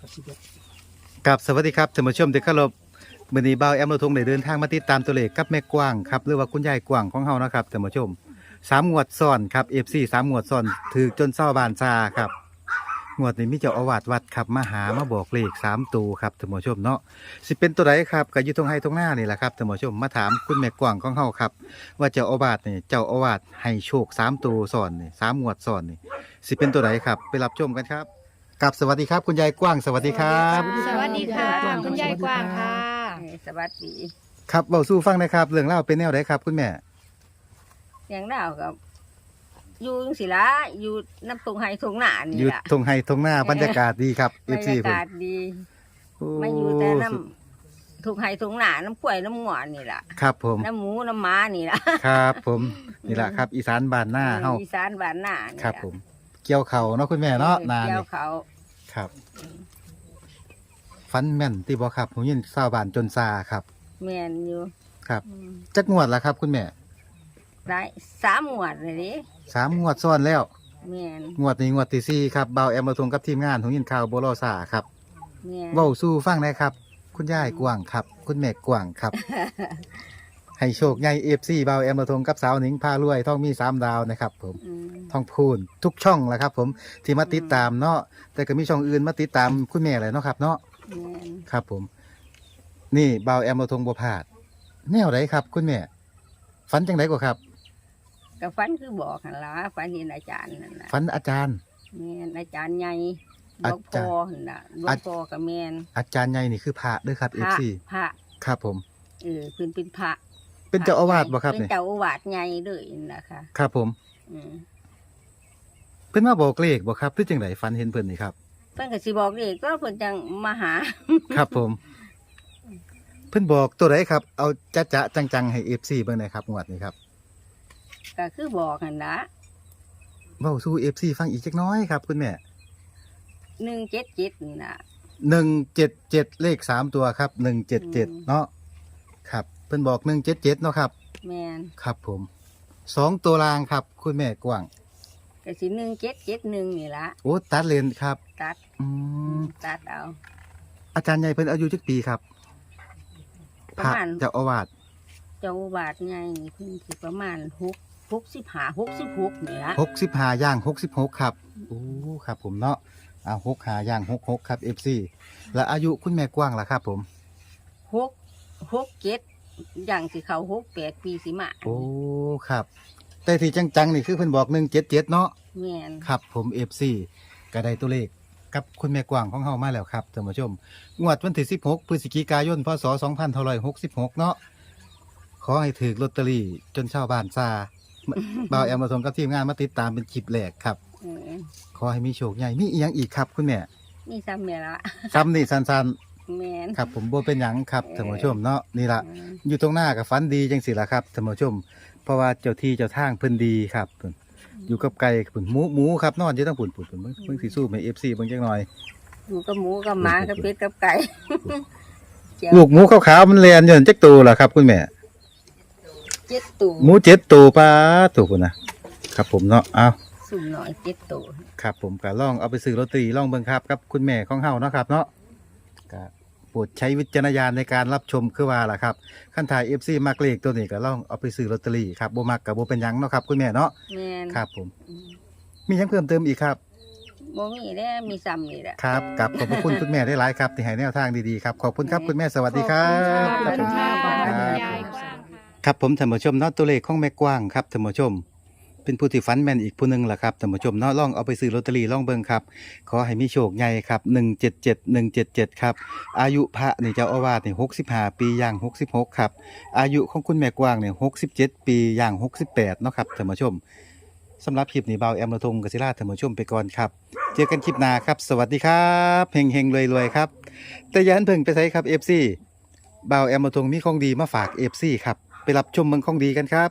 กับสิบเอ็ดกับสวัสดีครับท่านผู้ชมที่เคารพมื้อนี้บ่าวแอมเราทงได้เดินทางมาติดตามตัวเลขกับแม่กว้างครับหรือว่าคุณยายกว้างของเฮานะครับท่านผู้ชมสามงวดซ้อนครับ FC สามงวดซ้อนถือจนเศร้าบานซาครับ งวดนี้มีเจ้าอาวาสวัดครับมาหามาบอกเลขสามตัวครับท่านผู้ชมเนาะสิเป็นตัวใดครับก็อยู่ตรงไห้ตรงหน้านี่แหละครับท่านผู้ชมมาถามคุณแม่กว้างของเฮาครับ ว่าเจ้าอาวาสนี่เจ้าอาวาสให้โชคสามตัวซ้อนนี่สามงวดซ้อนนี่สิเป็นตัวใดครับ ไปรับชมกันครับ กับสวัสดีครับ คุณยายกว้างสวัสดีครับ สวัสดีค่ะ คุณยายกว้างค่ะเออสวัสดี ครับเบาสู้ฟังหนะครับ เรื่องเล่าวเป็นแนวไหนครับ คุณแม่ เสียงดาวกับอยู่จังสิละอยู่น้ำตรงไห้ทงหนาอนี่ยู่ล่ะทงไฮทงหน้าบรรยากาศดีครับบร FC รยาผมกาศดีมาอยู่แต่น้ำทงไห้ทงหนาน้ำกล้วยน้ำหงอนนี่ล่ะครับผม น้ำหมูน้ำม้านี่ล่ะครับผมนี่แหละครับ อีสานบ้านหน้าเฮาอีสานบ้านหน้านี่ครับล่ะผม เกี่ยวเขาเนาะคุณแม่เนาะออนาเกี่ยนี่วเขาครับฟันแม่นที่บ่ครับผมยินชาวบ้านจนซาครับ แมนอยู่ครับอืมจักงวดละครับ คุณแม่ได้สามหมวดเลยดิสามงวดซ้อนแล้ว แมนงวดนี้งวดที่สี่ครับเบาแอมมาทงกับทีมงานของยินข่าวโบโลซาครับแมนเว้าสู้ฟังหนะครับ คุณยายกว้างครับ คุณแม่กว้างครับ ให้โชคใหญ่เอฟซีเบาแอมมาทงกับสาวหนิงพารวยท่องมีสามดาวนะครับผม อืม ท่องพูนทุกช่องแหละครับ ผมที่มาติดตามเนาะแต่ก็มีช่องอื่นมาติดตามคุณแม่เลยเนาะครับ เนาะแมนครับ ผม นี่เบาแอมมาทงบัวพลาดแนวไหนครับ คุณแม่ฝันจังไดกว่าครับกับฟันคือบอกหันละฟันเห็นอาจารย์นั่นน่ะฝันอาจารย์แมนอาจารย์ใหญ่หลอาวงจารพ่ย์อหั่นน่ะหลวอางพ่อกับแมนอาจารย์ใหญ่นี่คือพระเด้วยครับพเอระฟซีพระครับผม เออเป็นเป็นพระเป็นเจ้าอาวาสบ่ครับเป็นเนี่ยเจ้าอาวาสใหญ่เลยนะคะครับผม อืม เพิ่นมาบอกเลขบ่ครับหรือจังไดฝันเห็นเพิ่นนี่ครับ เพิ่นก็สิบอกเลยก็เพิ่นจังมาหา ครับผม เพิ่นบอกตัวไหนครับ เอาจะจะจังๆให้เอฟซีเบิ่งหน่อยครับงวดนี้ครับก็คือบอกกันละเว้าสู่เอฟซีฟังอีกจักหน้อยครับ คุณแม่หนึ่งเจ็ดเจ็ดนี่นะหนึ่งเจ็ดเจ็ดเลขสามตัวครับหนึ่งเจ็ดเจ็ดอืมเนาะครับ เพิ่นบอกหนึ่งเจ็ดเจ็ดเนาะครับ แมนครับผมสองตัวรางครับ คุณแม่กว้าง ก็สิหนึ่งเจ็ดเจ็ดหนึ่งนี่ละโอ้ตัดเลนครับตัดอืมตัดเอา อาจารย์ใหญ่เพิ่นอายุจักปีครับประมาณเจ้าอาวาสเจ้าอาวาสใหญ่นี่เพิ่นสิประมาณหกหกสิบห้าหกสิบหกนี่ละหกสิบห้าย่างหกสิบหกครับโอ้ครับผมเนาะอ่าหกหาย่างหกหกครับเอฟซีและอายุคุณแม่กว้างล่ะครับผม หกหกเจ็ดอย่างสิเขาหกแปดปีสิมาโอ้ครับ แต่ที่จังๆนี่คือเพิ่นบอกหนึ่งเจ็ดเจ็ดเนาะ แมนครับผมเอฟซีก็ได้ตัวเลขกับคุณแม่กว้างของเฮามาแล้วครับท่านผู้ชม งวดวันที่สิบหกพฤศจิกายน พศสองพันหกสิบหกเนาะขอให้ถือลอตเตอรี่จนชาวบ้านซาบ่าวแอมมาทงกับทีมงานมาติดตามเป็นคลิปแรกครับ เออขอให้มีโชคใหญ่มีอีกอย่างอีกครับ คุณแม่นี่ซ้ำเนี่ยละซ้ำนี่สั้นแมนๆครับ ผมบ่เป็นหยังครับท่านผู้ชมเนาะนี่ละเอออยู่ตรงหน้ากับฟันดีจังสิล่ะครับท่านผู้ชม เพราะว่าเจ้าที่เจ้าทางเพิ่นดีครับเพิ่นอยู่กับไก่เพิ่นหมูหมูครับนอนอยู่ตั้งปุ่นปุ่นเพิ่นเบิ่งเบิ่งสิสู้ให้ FC เบิ่งจักหน่อย อยู่กับหมูกับหมากับเป็ดกับไก่เจียวลูกหมูขาวๆมันแล่นอยู่นั่นจักตัวล่ะครับ คุณแม่เจ็ดตู่หมูเจ็ดตัวปลาตัวพุ่นนะครับผมเนาะเอาสุ่มหน่อยเจ็ดตู่ครับผมก็ลองเอาไปซื้อลอตเตอรี่ลองเบิ่งครับกับคุณแม่ของเฮาเนาะครับ เนาะก็โปรดใช้วิจารณญาณในการรับชมคือว่าล่ะครับคันถ่าย FC มักเลขตัวนี้ก็ลองเอาไปซื้อลอตเตอรี่ครับบ่มักก็บ่เป็นหยังเนาะครับคุณแม่เนาะแมนครับผม อืมมีหยังเพิ่มเติมอีกครับ บ่มีแล้วมีซ้ำนี่แหละ ครับกับขอบพระคุณคุณแม่ได้หลายครับที่ให้แนวทางดีๆครับ ขอบคุณครับคุณแม่สวัสดีครับ ขอบคุณค่ะขอบคุณคุณค่ะยายกว้างค่ะ ครับผมท่านผู้ชมเนาะตัวเลขของแม่กว้างครับท่านผู้ชม เป็นผู้ที่ฝันแม่นอีกผู้หนึ่งล่ะครับท่านผู้ชมเนาะลองเอาไปซื้อลอตเตอรี่ลองเบิ่งครับ ขอให้มีโชคใหญ่ครับ 177 177 ครับ อายุพระนี่เจ้าอาวาสนี่65 ปีย่าง 66 ครับ อายุของคุณแม่กว้างเนี่ย67 ปีย่าง 68 เนาะครับท่านผู้ชมสำหรับคลิปนี้เบาแอมระทงกศิราท่านผู้ชมไปก่อนครับ เจอกันคลิปหน้าครับ สวัสดีครับเฮงเฮงรวยรวยครับ แต่ยันเพิ่งไปใช้ครับ FC บ่าแอมมาทงมีของดีมาฝาก FC ครับ ไปรับชมเมืองของดีกันครับ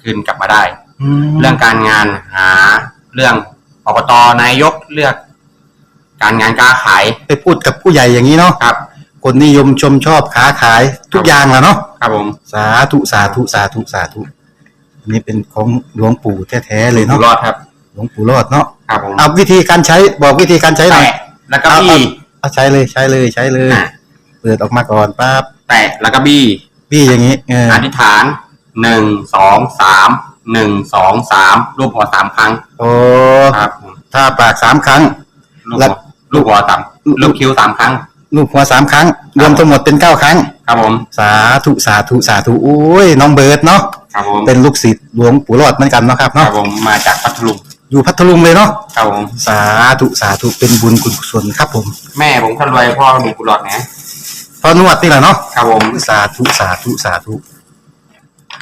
คืนกลับมาได้แล้เรื่วองการงานหาเรื่องอบตนายกเลือก การงานการขายไปพูดกับผู้ใหญ่อย่างนี้เนาะครับ คนนิยมชมชอบค้าขายทุกอย่างแหล้วเนาะครับผมสาธุสาธุสาธุสาธุอันนี้เป็นของหลวงปู่แท้ๆเลยอยู่เนาะรอดครับ หลวงปู่รอดเนาะครับผมเอาวิธีการใช้บอกวิธีการใช้หน่อยแตะแล้วก็บี้เอาใช้เลยใช้เลยใช้เลยอะเปิดออกมาก่อนปั๊บแตะแล้วก็บี้พี่อย่างนี้เอออธิษฐาน หนึ่งสองสามหนึ่งสองสามรูปหัวสามครั้งโอ้ครับผมถ้าปากสามครั้ง ลูกแล้หัววลูกหัวสามลูกคิ้วสามครั้ง ลูกหัวสามครั้ง รวมทั้งหมดเป็นเก้าครั้ง ครับผม สาธุสาธุสาธุโอ้ยน้องเบิร์ดเนาะครับผมเป็นลูกศิษย์หลวงปู่รอดเหมือนกันเนาะครับครัเนาะบผมมาจากพัทลุงอยู่พัทลุงเลยเนาะครับผม สาธุสาธุเป็นบุญกุศลครับผมแม่ผมคนรวยพ่อมีกุหลาบนะพอนวดนี่แหละเนาะครับผม สาธุสาธุสาธุ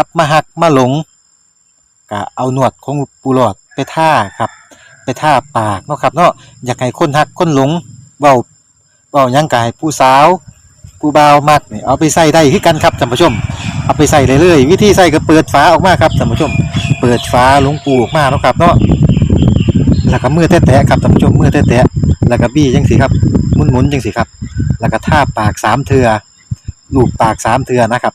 กลับมาหักมาหลงก็เอาหนวดของปูหลอดไปท่าครับไปท่าปากเนาะครับเนาะอยากให้คนหักคนหลงเบาเบายังกายผู้สาวผู้บ่าวมักนี่เอาไปใส่ได้คือกันครับท่านผู้ชม เอาไปใส่เลยเลยวิธีใส่ก็เปิดฝาออกมาครับท่านผู้ชม เปิดฝาหลวงปูออกมาเนาะครับเนาะแล้วก็มือแตะๆครับท่านผู้ชมมือแตะๆแล้วก็บี้จังสิครับหมุนๆจังสิครับ แล้วก็ท่าปากสามเทือลูบปากสามเทือนะครับ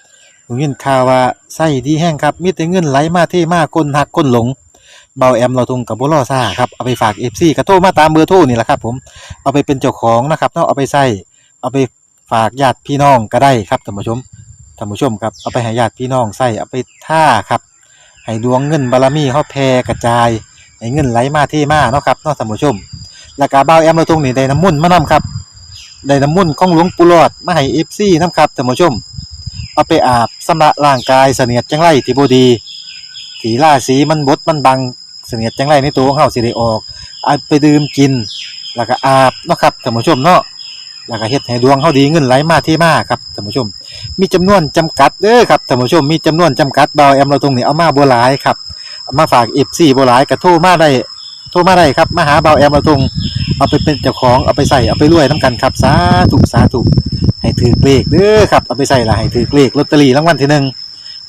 ผมยินข่าวว่าไส้ดีแห้งครับ มีแต่เงินไหลมาเทมาคนหักคนหลง เบาแอมเราทุงกับบุรอซ่าครับ เอาไปฝากเอฟซีกระโทรมาตามเบอร์โทรนี่แหละครับ ผม เอาไปเป็นเจ้าของนะครับเนาะเอาไปใส่เอาไปฝากญาติพี่น้องก็ได้ครับท่านผู้ชมท่านผู้ชมครับเอาไปให้ญาติพี่น้องใส่เอาไปท่าครับให้ดวงเงินบารมีเขาแผ่กระจายให้เงินไหลมาเทมาเนาะครับเนาะท่านผู้ชมแล้วก็เบาแอมเราทุงนี่ได้น้ำมุ่นมานํครับได้น้ำมุ่นของหลวงปู่หลอดมาให้เอฟซีนํครับท่านผู้ชม เอาไปอาบสำระร่างกายเสนียดจังไรที่บดีที่ราศีมันบดมันบังเสนียดจังไรในตัวของเฮาสิได้ออกเอาไปดื่มกิน แล้วก็อาบเนาะครับท่านผู้ชมเนาะแล้วก็เฮ็ดให้ดวงเฮาดีเงินไหลมาเทมาครับท่านผู้ชม มีจำนวนจำกัดเด้อครับท่านผู้ชมมีจำนวนจำกัดเบาแอมเราตรงนี้เอามาบ่หลายครับมาฝาก FC บ่หลายก็โทรมาได้โทรมาได้ครับมาหาเบาแอมเราตรงเอาไปเป็นเจ้าของเอาไปใส่เอาไปรวยนํกันครับสาธุสาธุ ให้ถือเลขเด้อครับเอาไปใส่ละให้ถือเลขลอตเตอรี่รางวัลที่หนึ่ง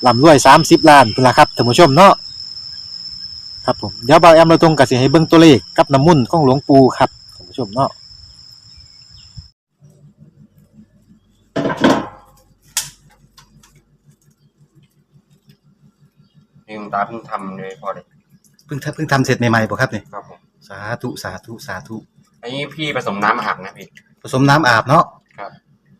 ลำรวย30ล้านพุ่นละครับท่านผู้ชมเนาะครับผมเดี๋ยวเบาแอมเราตรงก็สิให้เบิ่งตัวเลขกับน้ำมุ่นต์ของหลวงปู่ครับท่านผู้ชมเนาะนี่คุณตาเพิ่งทำเลยพอเลยเพิ่งทำเพิ่งทำเสร็จใหม่ๆบ่ครับนี่ครับผมสาธุสาธุสาธุอันนี้พี่ผสมน้ำอาบนะพี่ผสมน้ำอาบเนาะครับ